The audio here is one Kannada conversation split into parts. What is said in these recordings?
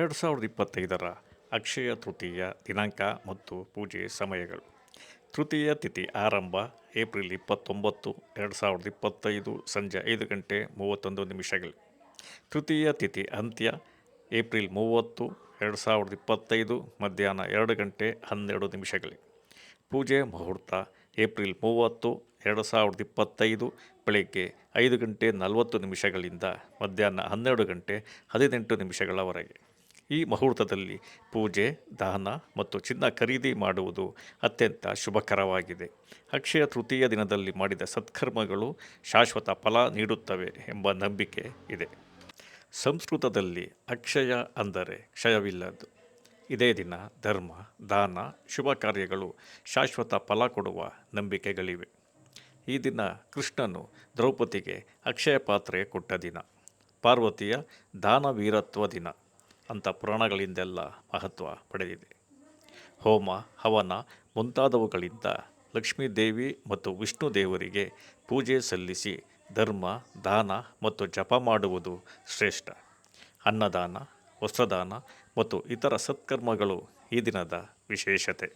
ಎರಡು ಸಾವಿರದ ಇಪ್ಪತ್ತೈದರ ಅಕ್ಷಯ ತೃತೀಯ ದಿನಾಂಕ ಮತ್ತು ಪೂಜೆ ಸಮಯಗಳು. ತೃತೀಯ ತಿಥಿ ಆರಂಭ ಏಪ್ರಿಲ್ ಇಪ್ಪತ್ತೊಂಬತ್ತು, ಎರಡು ಸಾವಿರದ ಇಪ್ಪತ್ತೈದು ಸಂಜೆ ಐದು ಗಂಟೆ ಮೂವತ್ತೊಂದು ನಿಮಿಷಗಳು. ತೃತೀಯ ತಿಥಿ ಅಂತ್ಯ ಏಪ್ರಿಲ್ ಮೂವತ್ತು, ಎರಡು ಸಾವಿರದ ಇಪ್ಪತ್ತೈದು ಮಧ್ಯಾಹ್ನ ಎರಡು ಗಂಟೆ ಹನ್ನೆರಡು ನಿಮಿಷಗಳು. ಪೂಜೆ ಮುಹೂರ್ತ ಏಪ್ರಿಲ್ ಮೂವತ್ತು, ಎರಡು ಸಾವಿರದ ಇಪ್ಪತ್ತೈದು ಬೆಳಗ್ಗೆ ಐದು ಗಂಟೆ ನಲವತ್ತು ನಿಮಿಷಗಳಿಂದ ಮಧ್ಯಾಹ್ನ ಹನ್ನೆರಡು ಗಂಟೆ ಹದಿನೆಂಟು ನಿಮಿಷಗಳವರೆಗೆ. ಈ ಮುಹೂರ್ತದಲ್ಲಿ ಪೂಜೆ ದಾನ ಮತ್ತು ಚಿನ್ನ ಖರೀದಿ ಮಾಡುವುದು ಅತ್ಯಂತ ಶುಭಕರವಾಗಿದೆ. ಅಕ್ಷಯ ತೃತೀಯ ದಿನದಲ್ಲಿ ಮಾಡಿದ ಸತ್ಕರ್ಮಗಳು ಶಾಶ್ವತ ಫಲ ನೀಡುತ್ತವೆ ಎಂಬ ನಂಬಿಕೆ ಇದೆ. ಸಂಸ್ಕೃತದಲ್ಲಿ ಅಕ್ಷಯ ಅಂದರೆ ಕ್ಷಯವಿಲ್ಲದ್ದು. ಇದೇ ದಿನ ಧರ್ಮ, ದಾನ, ಶುಭ ಕಾರ್ಯಗಳು ಶಾಶ್ವತ ಫಲ ಕೊಡುವ ನಂಬಿಕೆಗಳಿವೆ. ಈ ದಿನ ಕೃಷ್ಣನು ದ್ರೌಪದಿಗೆ ಅಕ್ಷಯ ಪಾತ್ರೆ ಕೊಟ್ಟ ದಿನ. ಪಾರ್ವತಿಯ ದಾನವೀರತ್ವ ದಿನ. ಅಂತ ಪುರಾಣಗಳಿಂದೆಲ್ಲ ಮಹತ್ವ ಪಡೆದಿದೆ. ಹೋಮ, ಹವನ ಮುಂತಾದವುಗಳಿಂದ ಲಕ್ಷ್ಮೀದೇವಿ ಮತ್ತು ವಿಷ್ಣು ದೇವರಿಗೆ ಪೂಜೆ ಸಲ್ಲಿಸಿ ಧರ್ಮ, ದಾನ ಮತ್ತು ಜಪ ಮಾಡುವುದು ಶ್ರೇಷ್ಠ. ಅನ್ನದಾನ, ವಸ್ತ್ರದಾನ ಮತ್ತು ಇತರ ಸತ್ಕರ್ಮಗಳು ಈ ದಿನದ ವಿಶೇಷತೆ.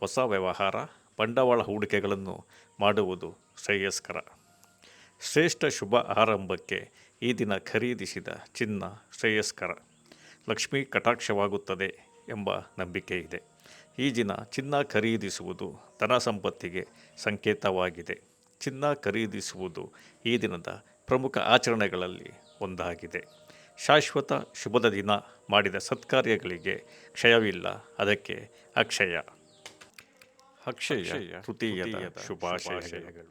ಹೊಸ ವ್ಯವಹಾರ, ಬಂಡವಾಳ ಹೂಡಿಕೆಗಳನ್ನು ಮಾಡುವುದು ಶ್ರೇಯಸ್ಕರ. ಶ್ರೇಷ್ಠ ಶುಭ ಆರಂಭಕ್ಕೆ ಈ ದಿನ ಖರೀದಿಸಿದ ಚಿನ್ನ ಶ್ರೇಯಸ್ಕರ. ಲಕ್ಷ್ಮೀ ಕಟಾಕ್ಷವಾಗುತ್ತದೆ ಎಂಬ ನಂಬಿಕೆ ಇದೆ. ಈ ದಿನ ಚಿನ್ನ ಖರೀದಿಸುವುದು ಧನ ಸಂಪತ್ತಿಗೆ ಸಂಕೇತವಾಗಿದೆ. ಚಿನ್ನ ಖರೀದಿಸುವುದು ಈ ದಿನದ ಪ್ರಮುಖ ಆಚರಣೆಗಳಲ್ಲಿ ಒಂದಾಗಿದೆ. ಶಾಶ್ವತ ಶುಭದ ದಿನ ಮಾಡಿದ ಸತ್ಕಾರ್ಯಗಳಿಗೆ ಕ್ಷಯವಿಲ್ಲ ಅದಕ್ಕೆ ಅಕ್ಷಯ. ಅಕ್ಷಯ ತೃತೀಯದ ಶುಭಾಶಯಗಳು.